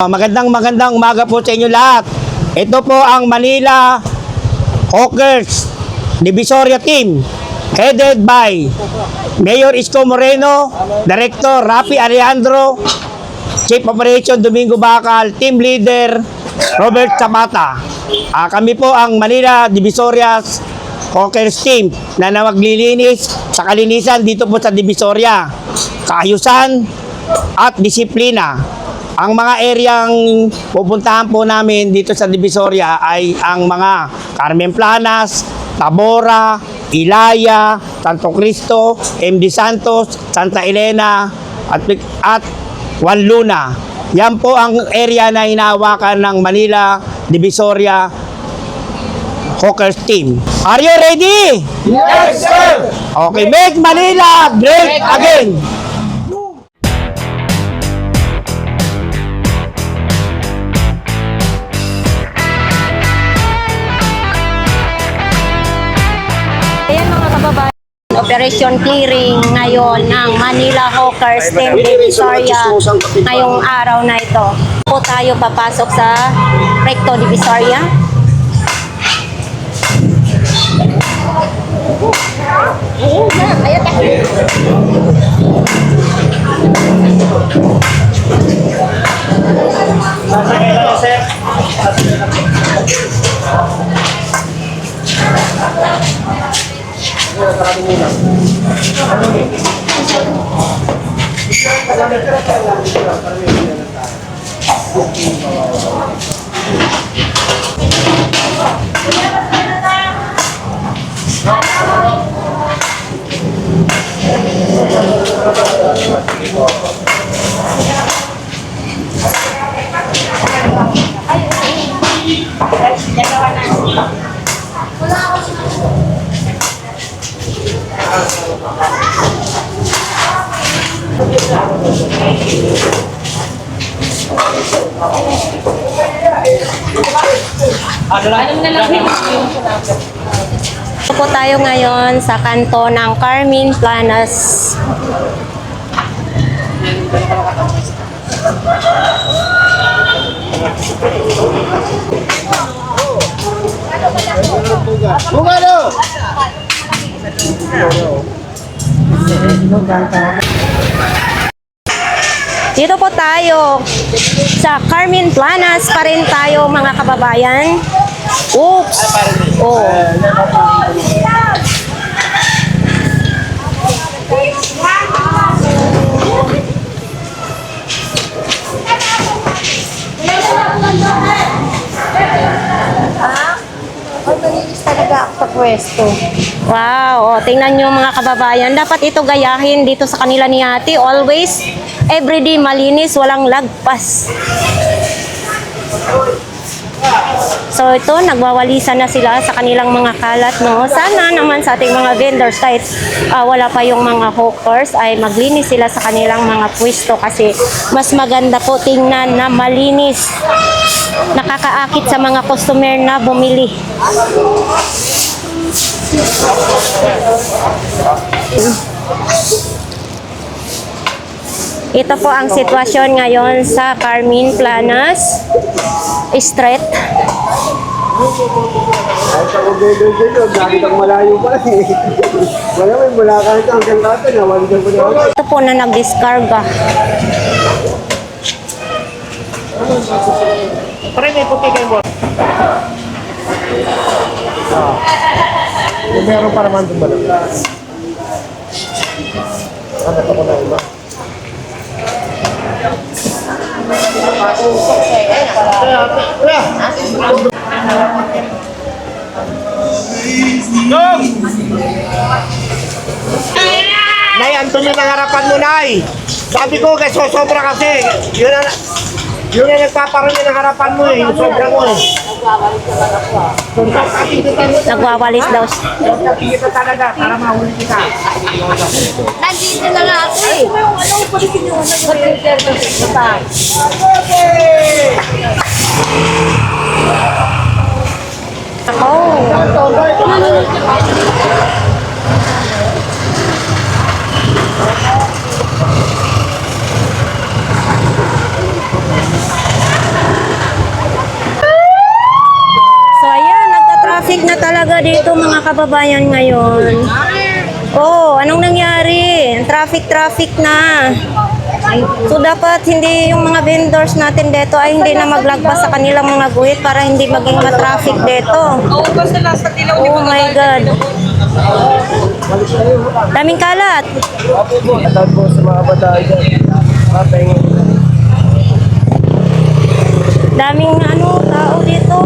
Magandang magandang umaga po sa inyo lahat. Ito po ang Manila Hawkers Divisoria Team headed by Mayor Isko Moreno, Director Rafi Alejandro, Chief Operation Domingo Bacal, Team Leader Robert Zapata. Ah, kami po ang Manila Divisoria Hawkers Team na namaglilinis sa kalinisan dito po sa Divisoria. Kaayusan at disiplina. Ang mga areang pupuntahan po namin dito sa Divisoria ay ang mga Carmen Planas, Tabora, Ilaya, Santo Cristo, MD Santos, Santa Elena, at, at Juan Luna. Yan po ang area na hinahawakan ng Manila Divisoria Hawkers Team. Are you ready? Yes, sir! Okay, make Manila great again! Operation Clearing ngayon ng Manila Hawkers Team Divisoria ngayong araw na ito. Po tayo papasok sa Recto Divisoria. Ito po tayo ngayon sa kanto ng Carmen Planas. Bungalo! Dito po tayo sa Carmen Planas pa rin tayo mga kababayan. Oops! Oh. Talaga ako sa pwesto. Wow, oh, tingnan nyo mga kababayan. Dapat ito gayahin dito sa kanila ni ate. Always, everyday malinis, walang lagpas. So ito, nagwawalisan na sila sa kanilang mga kalat, no? Sana naman sa ating mga vendors, kahit ah, wala pa yung mga hawkers, ay maglinis sila sa kanilang mga pwesto kasi mas maganda po tingnan na malinis. Nakakaakit sa mga customer na bumili. Ito po ang sitwasyon ngayon sa Carmen Planas Street. Ay, sa kong dito, malayo pa eh. Wala may mula ka ito hanggang dati, nawali ka pa na. Ito po na nagdiskarga. Pre, may puti kayo mo. Yung meron pa naman lang? Ano ko na iba? Nay, Anton yung harapan mo, Nay. Sabi ko, kay sosobra kasi. Yun ang, yun ang nagpaparoon ng harapan mo eh. Yung sobra mo eh. Nagwawalis daw. siya. Kita talaga para mahuli kita. Nandito na nga ako eh. Ano pa rin yung Ako. Dito mga kababayan ngayon. Oh, anong nangyari? Traffic-traffic na. So dapat hindi yung mga vendors natin dito ay hindi na maglagpas sa kanilang mga guhit para hindi maging ma-traffic dito. Oh my God. Daming kalat. Po sa mga bata dyan. Daming ano, tao dito.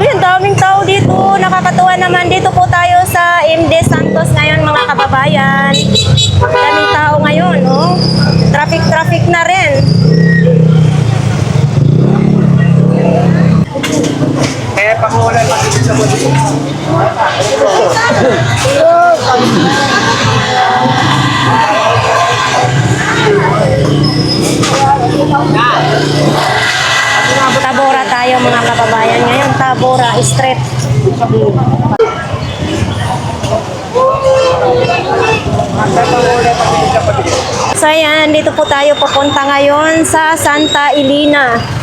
Ayun, daming tao dito. Nakakatuwa naman. Dito po tayo sa MD Santos ngayon mga kababayan. Daming tao ngayon, oh. Traffic-traffic na rin. Eh, pangulan pa dito sa buti. Tabora tayo mga kababayan ngayon. Tabora Street. So ayan, dito po tayo pupunta ngayon sa Santa Elena.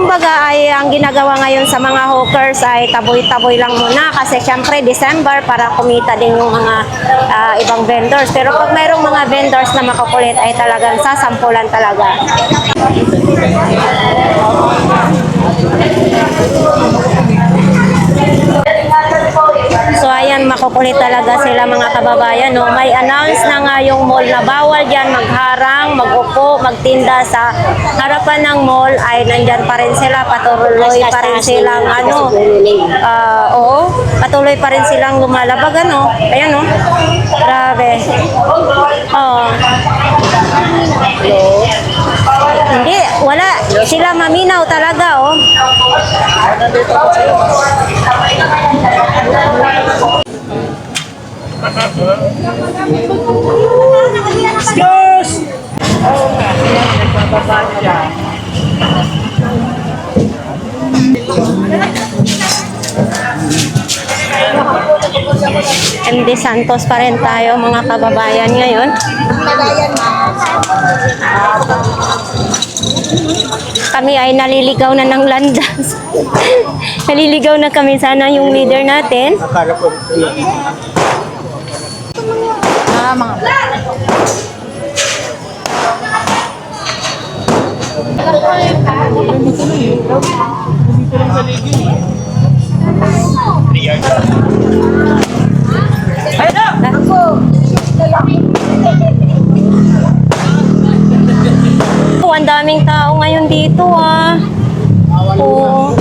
Kumbaga ay ang ginagawa ngayon sa mga hawkers ay taboy-taboy lang muna kasi syempre December para kumita din yung mga ah, ibang vendors. Pero pag mayroong mga vendors na makukulit ay talagang sasampulan talaga. So ayan, makukulit talaga sila mga kababayan. No? May announce na nga yung mall na bawal dyan magharang, magupo, magtinda sa harapan ng mall ay nandyan pa rin sila, patuloy pa rin silang ano, ah, oo, patuloy pa rin silang lumalabag ano. Ayan no, grabe. Oo. Hindi, wala. Sila maminaw talaga, oh. MD Santos pa rin tayo mga kababayan ngayon. Kami ay naliligaw na ng landas. naliligaw na kami. Sana yung leader natin. Akala ko. Oh, ang daming tao ngayon dito ah. Oo.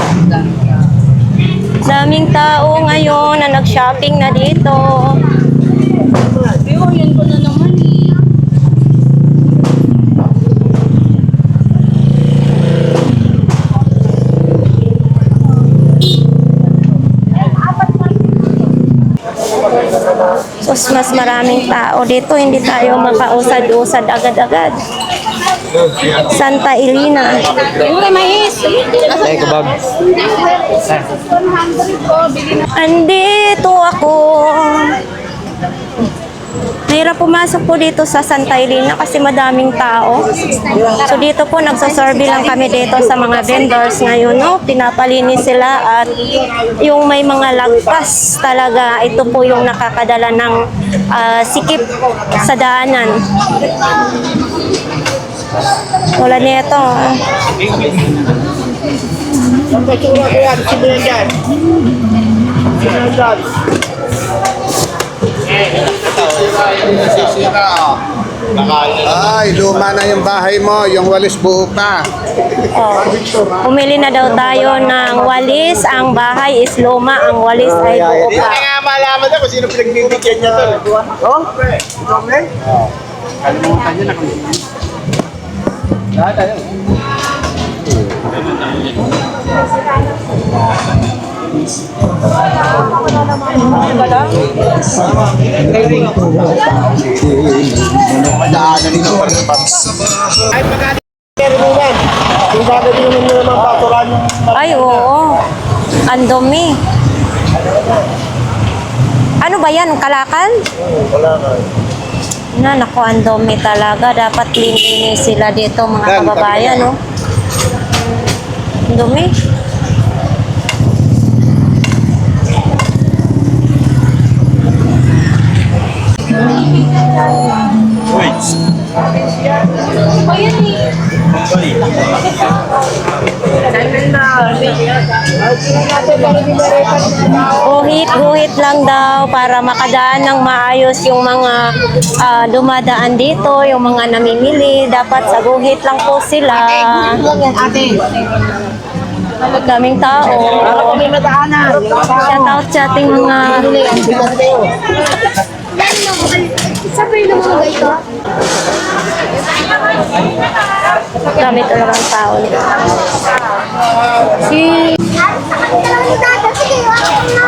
Daming tao ngayon na nag-shopping na dito. Sus, mas maraming tao dito. Hindi tayo makausad-usad agad-agad. Santa Elena. Andito ako. Mahirap pumasok po dito sa Santa Elena kasi madaming tao. So dito po nagsasurvey lang kami dito sa mga vendors ngayon. No? Pinapalinis sila at yung may mga lagpas talaga, ito po yung nakakadala ng ah, sikip sa daanan. Wala nito. ah. Ang basura ko yan. Sino yan dyan? Sino yan dyan? Ay, luma na yung bahay mo, yung walis buo pa. Oh. Pumili na daw tayo ng walis. Ang bahay is luma. Ang walis ay buo Hindi pa. nga malaman na kung sino pinagbibigyan niya to. Oh? Doble? Kalimutan niya na kung Lahat tayo. Ay, naman. Kung yung naman naman paturan yung Ay, oo. Ang. Ano ba yan? Kalakal? wala ka. Na, naku, ang dumi talaga. Dapat linis sila dito, mga kababayan, no? Ang dumi. Guhit-guhit lang daw para makadaan ng maayos yung mga ah, dumadaan dito, yung mga namimili. Dapat sa guhit lang po sila. Daming tao. Shout out sa ating mga Sabay na mga ito. Dami talagang tao. Si Sige, wala na.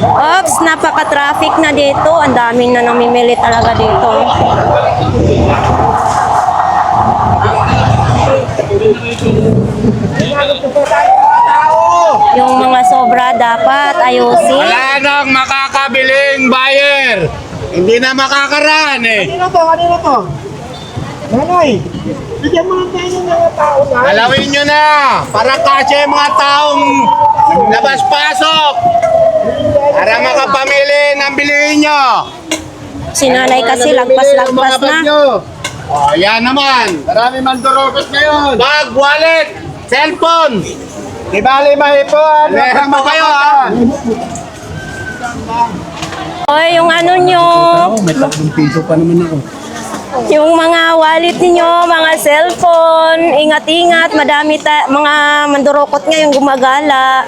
Ops, napaka-traffic na dito. Ang daming na namimili talaga dito. Yung mga sobra dapat ayusin. Wala nang makakabiling buyer. Hindi na makakaraan eh. Kanino to? Kanino to? Nanay, bigyan mo lang tayo ng mga tao na. Alawin nyo na para kasi yung mga taong labas-pasok. Para makapamili ng bilihin nyo. Sinanay kasi lagpas-lagpas na. Oh, yan naman. Marami mandurokos ngayon. Bag, wallet, cellphone. Di bali mahipon. Meron po kayo ha. Oy, yung ano nyo, May tatlong piso pa naman ako. yung mga wallet niyo, mga cellphone, ingat-ingat, madami ta- mga mandurokot ngayon gumagala.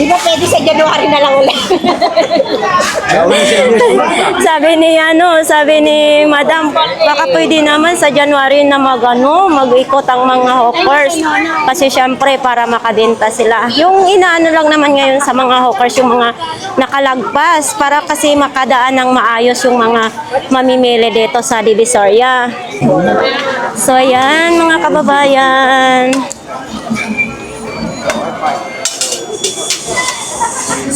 Di ba pwede sa January na lang ulit? sabi ni ano, sabi ni Madam, baka pwede naman sa January na mag ano, mag-ikot ang mga hawkers. Kasi syempre para makadenta sila. Yung inaano lang naman ngayon sa mga hawkers, yung mga nakalagpas para kasi makadaan ng maayos yung mga mamimili dito sa Divisoria. So ayan mga kababayan.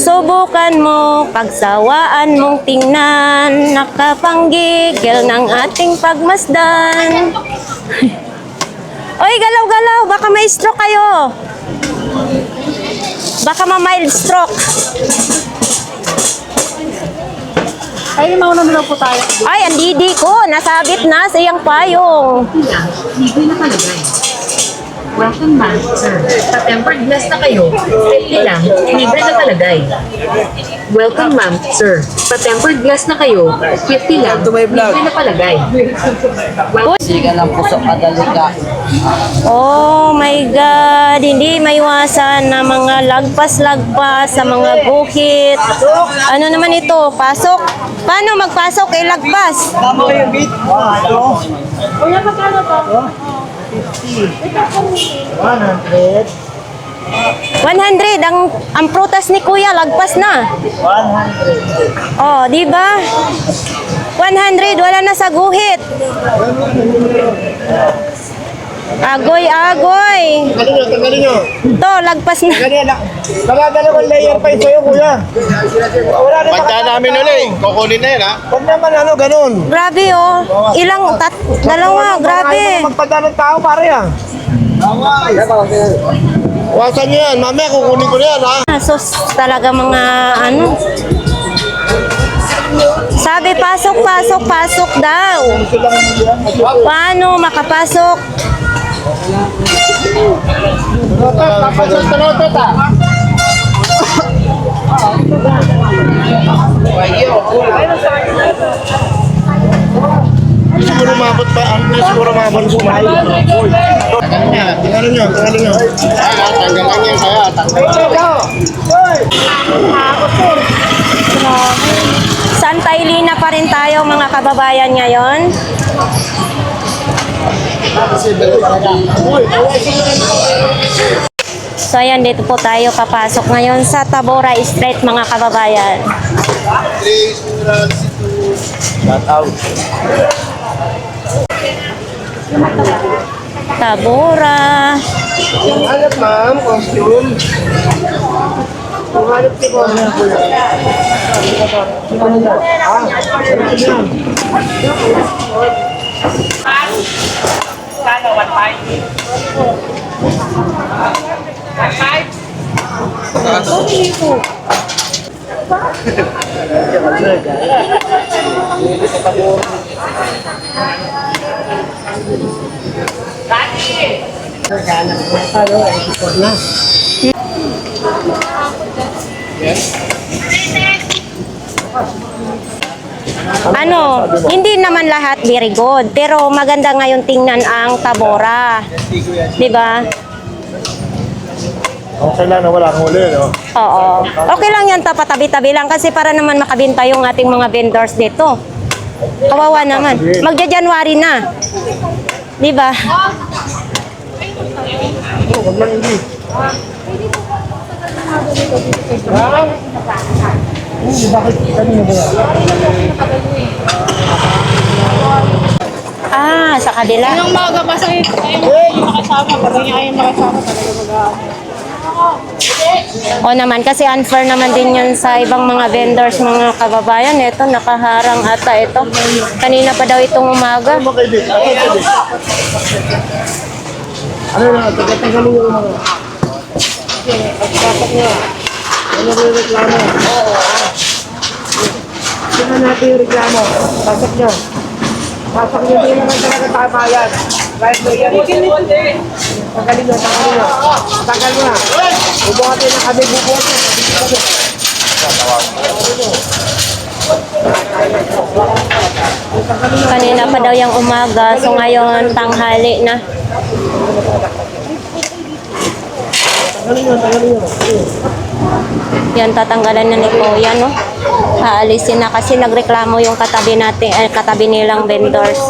Subukan mo, pagsawaan mong tingnan, nakapanggigil ng ating pagmasdan. Oy, galaw-galaw, baka may stroke kayo. Baka ma-mild stroke. Ay, mauna na lang po tayo. Ay, ang didi ko, nasabit na sa iyang payong. libre na kalagay. Welcome back, sir. Pa-tempered glass na kayo. 50 lang, libre na kalagay. Welcome, ma'am, sir. Pa-tempered glass na kayo. 50 lang, libre na palagay. Oh my God, hindi maiwasan na mga lagpas-lagpas sa mga guhit. Ano naman ito? Pasok? Paano magpasok? Eh, lagpas. Tama kayo, Bit. Ano? 100. 100 ang ang prutas ni Kuya lagpas na. 100. Oh, di ba? 100 wala na sa guhit. Agoy, agoy. Tanggalin nyo, tanggalin nyo. To, lagpas na. Tanggalin na. Nakadalawang layer pa ito sa'yo, kuya. Wala na Pagka namin ulit, kukunin na yun ha. Huwag naman ano, ganun. Grabe oh. Ilang tat dalawa, grabe. Magpadala ng tao, pare ah. Wasan nyo yan. Mamaya kukunin ko na yan, ha? Sus, talaga mga ano. Sabi pasok, pasok, pasok daw. Paano makapasok? Siguro mabot pa. Ang siguro mabot nyo, tanggalin nyo, tanggalin nyo. Ayan ha, tanggalan yan kaya. Santa Elena pa rin tayo mga kababayan ngayon. So ayan, dito po tayo papasok ngayon sa Tabora Street mga kababayan. เราวันไปวันไปก็มีผูกจะมาเลิกกันร้านนี้ช่วยกันนะป้าด้วยทุกคนนะเดี๋ยว Ano, hindi naman lahat very good, pero maganda ngayon tingnan ang Tabora. 'Di ba? Okay lang na walang huli, no? Oo. Okay lang yan, tapatabi-tabi lang kasi para naman makabinta yung ating mga vendors dito. Kawawa naman. Magja-January na. 'Di ba? Huwag lang hindi. Ah, sa kabila. Yung mga yun, ayun, makasama. Pag niya ayun makasama, talaga mag O naman, kasi unfair naman din yun sa ibang mga vendors, mga kababayan. Ito, nakaharang ata ito. Kanina pa daw itong umaga. Ano? Ano na, mga... Pagpasok niya. Ano na yung reklamo? Oo. Sino natin yung reklamo? Pasok niyo. Pasok niyo, hindi naman talaga tama yan. Kahit may yan. Tanggalin niyo, tanggalin niyo. Tanggal niyo. Bubuhatin na kami, bubuhatin. Kanina pa daw yung umaga, so ngayon tanghali na. Tanggalin niyo, tanggalin niyo. Yan, tatanggalan na ni Kuya, no? Haalisin na kasi nagreklamo yung katabi natin, eh, katabi nilang vendors.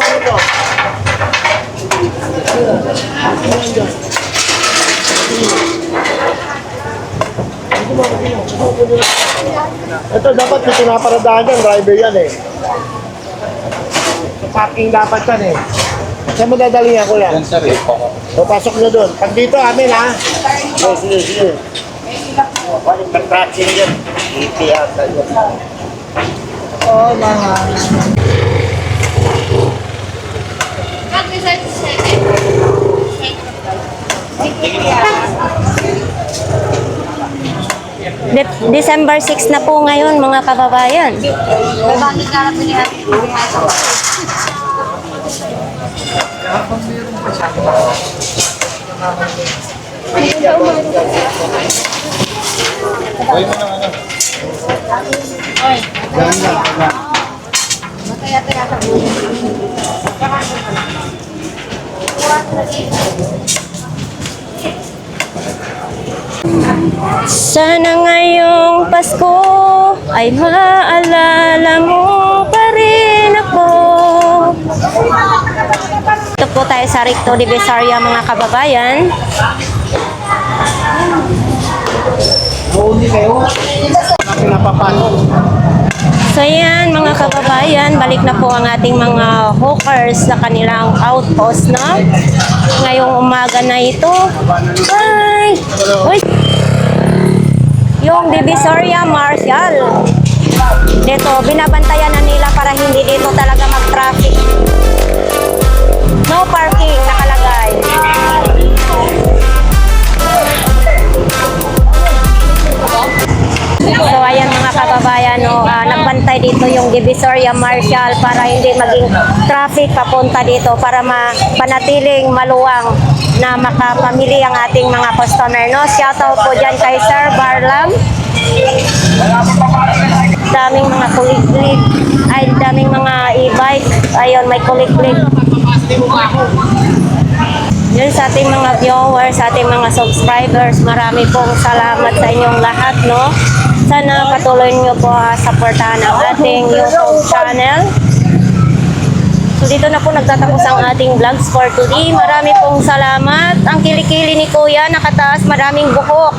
Ito dapat may pinaparadaan yan, driver yan eh. Sa parking dapat yan eh. Saan mo dadali yan, kuya? Yan sir, eh. So, pasok nyo doon. Pag dito, amin ha? Sige, sige, sige. Pag-tracking yan. Iti ata yun. Oo, mga. Mag-resign sa second. De- December 6 na po ngayon, mga kababayan. Bakit ka lang pinihati. Sana ngayong Pasko ay maalala mo pa rin ako. Ito po tayo sa Recto de Besaria mga kababayan. Mauni kayo. Pinapapano. So yan mga kababayan, balik na po ang ating mga hawkers sa kanilang outpost, no? Ngayong umaga na ito. Ay! Uy! Yung Divisoria Marshall. Dito, binabantayan na nila para hindi dito talaga mag-traffic. No parking nakalagay. So ayan mga kababayan, no, ah, nagbantay dito yung Divisoria Marshal para hindi maging traffic papunta dito para mapanatiling maluwang na makapamili ang ating mga customer. No? Shoutout po dyan kay Sir Barlam. Daming mga kulig-kulig. Ay, daming mga e-bike. Ayun, may kulig-kulig. Yun sa ating mga viewers, sa ating mga subscribers, marami pong salamat sa inyong lahat, no? Sana patuloy niyo po ah, supportahan ang ating YouTube channel. So dito na po nagtatapos ang ating vlogs for today. Marami pong salamat. Ang kilikili ni Kuya, nakataas, maraming buhok.